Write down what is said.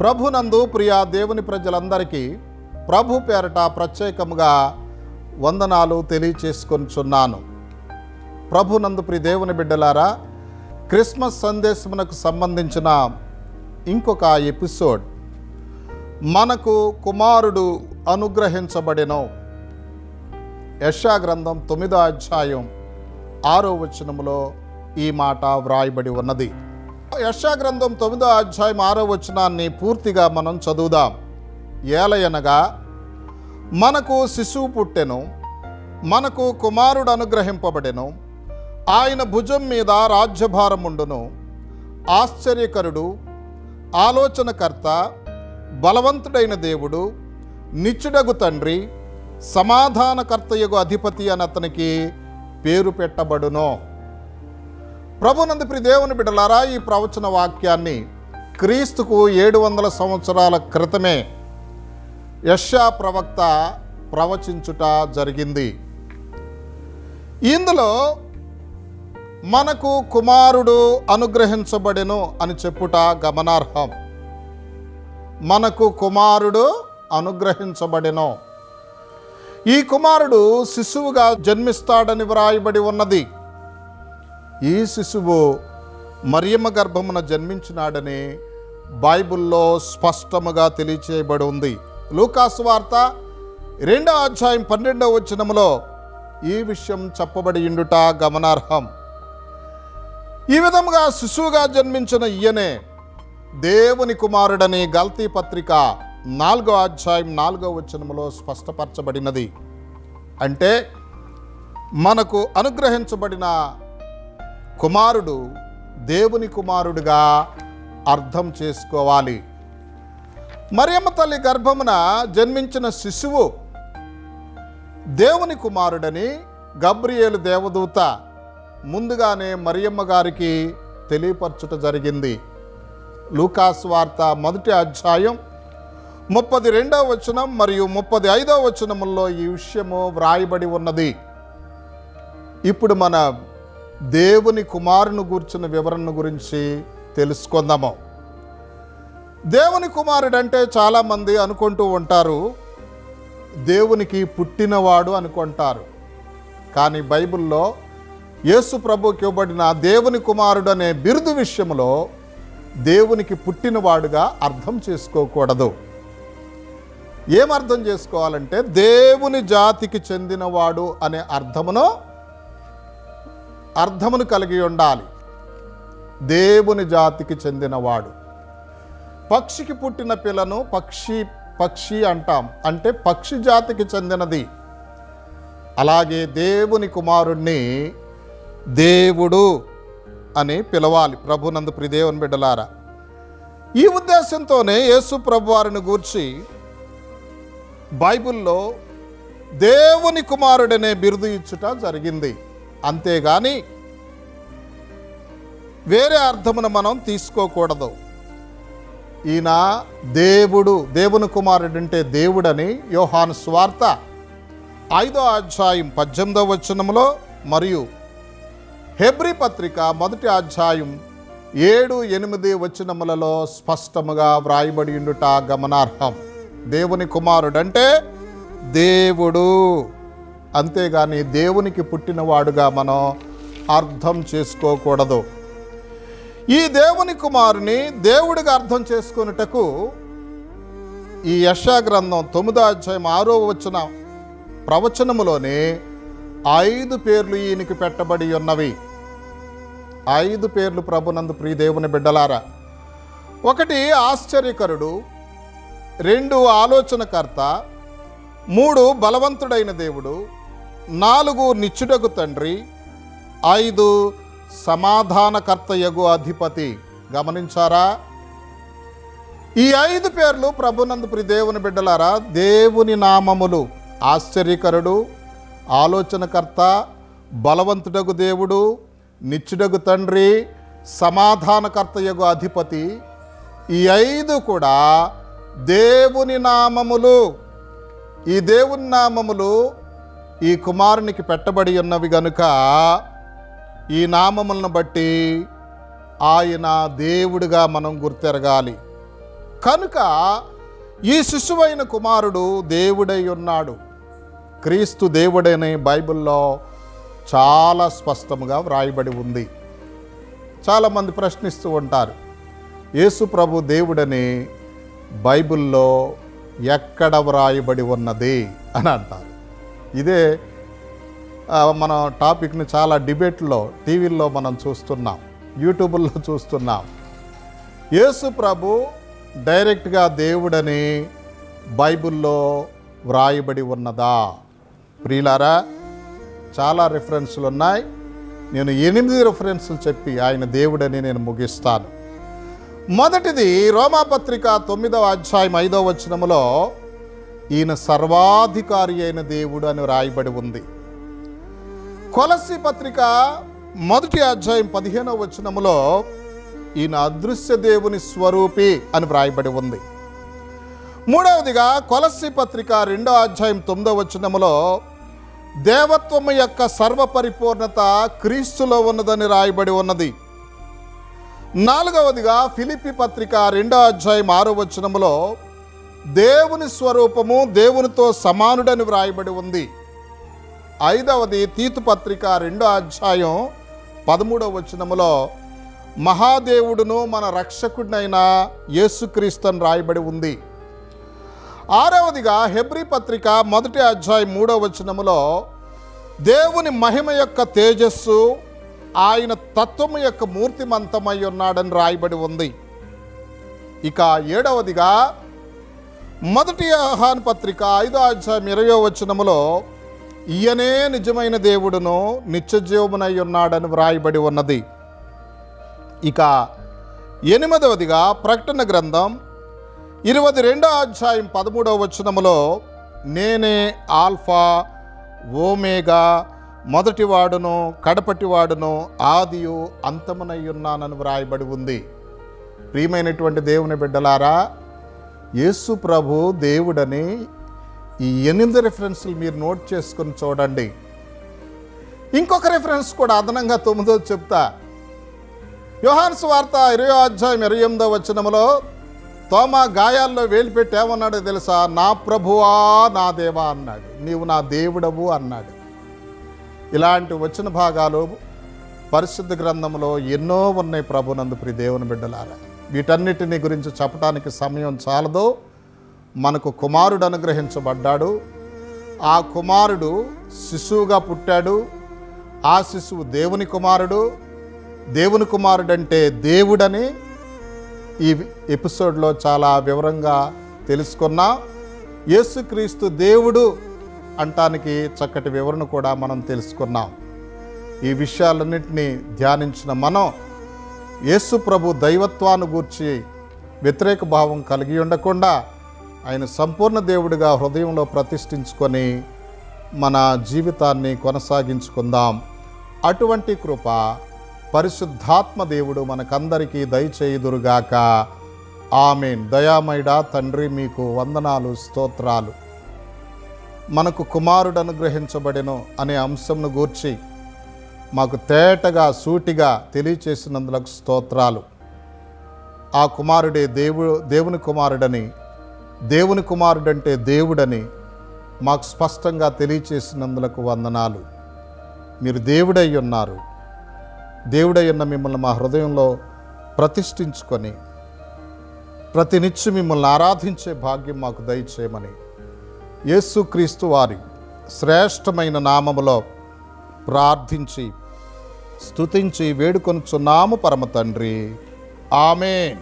ప్రభునందు ప్రియా దేవుని ప్రజలందరికీ ప్రభు పేరట ప్రత్యేకముగా వందనాలు తెలియచేసుకొనిచున్నాను. ప్రభునందు ప్రి దేవుని బిడ్డలారా క్రిస్మస్ సందేశమునకు సంబంధించిన ఇంకొక ఎపిసోడ్. మనకు కుమారుడు అనుగ్రహించబడెను. యశా గ్రంథం తొమ్మిదో అధ్యాయం ఆరో వచనములో ఈ మాట వ్రాయబడి ఉన్నది. యశాగ్రంథం తొమ్మిదో అధ్యాయం ఆరో వచనాన్ని పూర్తిగా మనం చదువుదాం. ఏలయనగా మనకు శిశువు పుట్టెను మనకు కుమారుడు అనుగ్రహింపబడెను ఆయన భుజం మీద రాజ్యభారముండును ఆశ్చర్యకరుడు ఆలోచనకర్త బలవంతుడైన దేవుడు నిచ్చుడగు తండ్రి సమాధానకర్తయగు అధిపతి అని అతనికి పేరు పెట్టబడును. ప్రభునందు ప్రి దేవుని బిడ్డలారా ఈ ప్రవచన వాక్యాన్ని క్రీస్తుకు ఏడు వందల సంవత్సరాల క్రితమే యశా ప్రవక్త ప్రవచించుట జరిగింది. ఇందులో మనకు కుమారుడు అనుగ్రహించబడెను అని చెప్పుట గమనార్హం. మనకు కుమారుడు అనుగ్రహించబడెను. ఈ కుమారుడు శిశువుగా జన్మిస్తాడని వ్రాయబడి ఉన్నది. ఈ శిశువు మరియమ్మ గర్భమున జన్మించినాడని బైబిల్లో స్పష్టముగా తెలియచేయబడి ఉంది లూకాసు వార్త రెండో అధ్యాయం పన్నెండవ వచనములో ఈ విషయం చెప్పబడి ఉండుట గమనార్హం. ఈ విధముగా శిశువుగా జన్మించిన ఈయనే దేవుని కుమారుడని గల్తీ పత్రిక నాలుగో అధ్యాయం నాలుగో వచనములో స్పష్టపరచబడినది. అంటే మనకు అనుగ్రహించబడిన కుమారుడు దేవుని కుమారుడుగా అర్థం చేసుకోవాలి. మరియమ్మ తల్లి గర్భమున జన్మించిన శిశువు దేవుని కుమారుడని గబ్రియేలు దేవదూత ముందుగానే మరియమ్మ గారికి తెలియపరచుట జరిగింది. లూకాస్ వార్త మొదటి అధ్యాయం ముప్పది రెండవ వచనం మరియు ముప్పది ఐదవ వచనముల్లో ఈ విషయము వ్రాయబడి ఉన్నది. ఇప్పుడు మన దేవుని కుమారుని గూర్చిన వివరణ గురించి తెలుసుకుందాము. దేవుని కుమారుడు అంటే చాలామంది అనుకుంటూ ఉంటారు దేవునికి పుట్టినవాడు అనుకుంటారు. కానీ బైబిల్లో యేసు ప్రభుకి ఇవ్వబడిన దేవుని కుమారుడు అనే బిరుదు విషయంలో దేవునికి పుట్టినవాడుగా అర్థం చేసుకోకూడదు. ఏమర్థం చేసుకోవాలంటే దేవుని జాతికి చెందినవాడు అనే అర్థమును అర్థమును కలిగి ఉండాలి. దేవుని జాతికి చెందినవాడు. పక్షికి పుట్టిన పిల్లను పక్షి పక్షి అంటాం. అంటే పక్షి జాతికి చెందినది. అలాగే దేవుని కుమారుణ్ణి దేవుడు అని పిలవాలి. ప్రభునందు ప్రిదేవుని బిడ్డలారా. ఈ ఉద్దేశంతోనే యేసు ప్రభు వారిని గూర్చి బైబిల్లో దేవుని కుమారుడనే బిరుదు ఇచ్చుట జరిగింది. అంతేగాని వేరే అర్థమును మనం తీసుకోకూడదు. ఈయన దేవుడు దేవుని కుమారుడు అంటే దేవుడని యోహాను స్వార్త ఐదో అధ్యాయం పద్దెనిమిదో వచనములో మరియు హెబ్రి పత్రిక మొదటి అధ్యాయం ఏడు ఎనిమిది వచనములలో స్పష్టముగా వ్రాయబడి ఉండుట గమనార్హం. దేవుని కుమారుడంటే దేవుడు. అంతేగాని దేవునికి పుట్టినవాడుగా మనం అర్థం చేసుకోకూడదు. ఈ దేవుని కుమారుని దేవుడిగా అర్థం చేసుకున్నటకు ఈ యశా గ్రంథం తొమ్మిదో అధ్యాయం ఆరో వచ్చిన ప్రవచనములోనే ఐదు పేర్లు ఈయనకి పెట్టబడి ఉన్నవి. ఐదు పేర్లు ప్రభునందు ప్రియ దేవుని బిడ్డలారా ఒకటి ఆశ్చర్యకరుడు రెండు ఆలోచనకర్త మూడు బలవంతుడైన దేవుడు నాలుగు నిచ్చుడగు తండ్రి ఐదు సమాధానకర్తయగు అధిపతి. గమనించారా? ఈ ఐదు పేర్లు ప్రభునందు ప్రి దేవుని బిడ్డలారా దేవుని నామములు. ఆశ్చర్యకరుడు ఆలోచనకర్త బలవంతుడగు దేవుడు నిచ్చుడగు తండ్రి సమాధానకర్తయగు అధిపతి. ఈ ఐదు కూడా దేవుని నామములు. ఈ దేవుని నామములు ఈ కుమారునికి పెట్టబడి ఉన్నవి గనుక ఈ నామములను బట్టి ఆయన దేవుడిగా మనం గుర్తెరగాలి. కనుక ఈ శిశువైన కుమారుడు దేవుడై ఉన్నాడు. క్రీస్తు దేవుడని బైబిల్లో చాలా స్పష్టముగా వ్రాయబడి ఉంది. చాలామంది ప్రశ్నిస్తూ ఉంటారు యేసు ప్రభు దేవుడని బైబిల్లో ఎక్కడ వ్రాయబడి ఉన్నది? అని అంటారు. ఇదే మన టాపిక్ని చాలా డిబేట్లో టీవీల్లో మనం చూస్తున్నాం యూట్యూబ్లో చూస్తున్నాం. యేసు ప్రభు డైరెక్ట్గా దేవుడని బైబిల్లో వ్రాయబడి ఉన్నదా? ప్రియులారా చాలా రెఫరెన్స్లు ఉన్నాయి. నేను ఎనిమిది రెఫరెన్స్లు చెప్పి ఆయన దేవుడని నేను ముగిస్తాను. మొదటిది రోమాపత్రిక తొమ్మిదవ అధ్యాయం ఐదవ వచనములో ఈయన సర్వాధికారి అయిన దేవుడు అని వ్రాయబడి ఉంది. కొలసి పత్రిక మొదటి అధ్యాయం పదిహేనవ వచనములో ఈయన అదృశ్య దేవుని స్వరూపి అని వ్రాయబడి ఉంది. మూడవదిగా కొలసి పత్రిక రెండో అధ్యాయం తొమ్మిదవ వచనములో దేవత్వము యొక్క సర్వపరిపూర్ణత క్రీస్తులో ఉన్నదని రాయబడి ఉన్నది. నాలుగవదిగా ఫిలిపి పత్రిక రెండో అధ్యాయం ఆరో వచనములో దేవుని స్వరూపము దేవునితో సమానుడని వ్రాయబడి ఉంది. ఐదవది తీతు పత్రిక రెండో అధ్యాయం పదమూడవ వచనములో మహాదేవుడును మన రక్షకుడినైన యేసుక్రీస్తుని రాయబడి ఉంది. ఆరవదిగా హెబ్రి పత్రిక మొదటి అధ్యాయం మూడవ వచనములో దేవుని మహిమ యొక్క తేజస్సు ఆయన తత్వము యొక్క మూర్తిమంతమై ఉన్నాడని రాయబడి ఉంది. ఇక ఏడవదిగా మొదటి ఆహాన్ పత్రిక ఐదో అధ్యాయం ఇరవై వచనములో ఈయనే నిజమైన దేవుడును నిత్యజీవమునై ఉన్నాడని వ్రాయబడి ఉన్నది. ఇక ఎనిమిదవదిగా ప్రకటన గ్రంథం ఇరవై రెండో అధ్యాయం పదమూడవ వచనములో నేనే ఆల్ఫా ఓమేగా మొదటివాడును కడపటివాడును ఆదియు అంతమునై ఉన్నానని వ్రాయబడి ఉంది. ప్రియమైనటువంటి దేవుని బిడ్డలారా యేసు ప్రభు దేవుడని ఈ ఎనిమిది రెఫరెన్స్లు మీరు నోట్ చేసుకుని చూడండి. ఇంకొక రెఫరెన్స్ కూడా అదనంగా తొమ్మిదో చెప్తా. యోహాన్స్ వార్త ఇరవై అధ్యాయం ఇరవై ఎనిమిదో వచనములో తోమ గాయాల్లో వేలు పెట్టి ఏమన్నాడో తెలుసా? నా ప్రభువా నా దేవా అన్నాడు. నీవు నా దేవుడవు అన్నాడు. ఇలాంటి వచ్చిన భాగాలు పరిశుద్ధ గ్రంథంలో ఎన్నో ఉన్నాయి ప్రభునందు ప్రి దేవుని బిడ్డలారా. వీటన్నిటిని గురించి చెప్పడానికి సమయం చాలదు. మనకు కుమారుడు అనుగ్రహించబడ్డాడు. ఆ కుమారుడు శిశువుగా పుట్టాడు. ఆ శిశువు దేవుని కుమారుడు. దేవుని కుమారుడు అంటే దేవుడని ఈ ఎపిసోడ్లో చాలా వివరంగా తెలుసుకున్నాం. యేసుక్రీస్తు దేవుడు అంటానికి చక్కటి వివరణ కూడా మనం తెలుసుకున్నాం. ఈ విషయాలన్నింటినీ ధ్యానించిన మనం యేసు ప్రభు దైవత్వాన్ని గూర్చి వ్యతిరేక భావం కలిగి ఉండకుండా ఆయన సంపూర్ణ దేవుడిగా హృదయంలో ప్రతిష్ఠించుకొని మన జీవితాన్ని కొనసాగించుకుందాం. అటువంటి కృప పరిశుద్ధాత్మ దేవుడు మనకందరికీ దయచేయుదురుగాక. ఆమెన్. దయామయుడా తండ్రి మీకు వందనాలు స్తోత్రాలు. మనకు కుమారుడు అనుగ్రహించబడెను అనే అంశంను గూర్చి మాకు తేటగా సూటిగా తెలియచేసినందులకు స్తోత్రాలు. ఆ కుమారుడే దేవుడు దేవుని కుమారుడని దేవుని కుమారుడంటే దేవుడని మాకు స్పష్టంగా తెలియచేసినందులకు వందనాలు. మీరు దేవుడై ఉన్నారు. దేవుడై ఉన్న మిమ్మల్ని మా హృదయంలో ప్రతిష్ఠించుకొని ప్రతినిత్యం మిమ్మల్ని ఆరాధించే భాగ్యం మాకు దయచేయమని యేసుక్రీస్తు వారి శ్రేష్టమైన నామములో ప్రార్థించి స్తుతించి వేడుకొనుచున్నాము పరమ తండ్రి ఆమె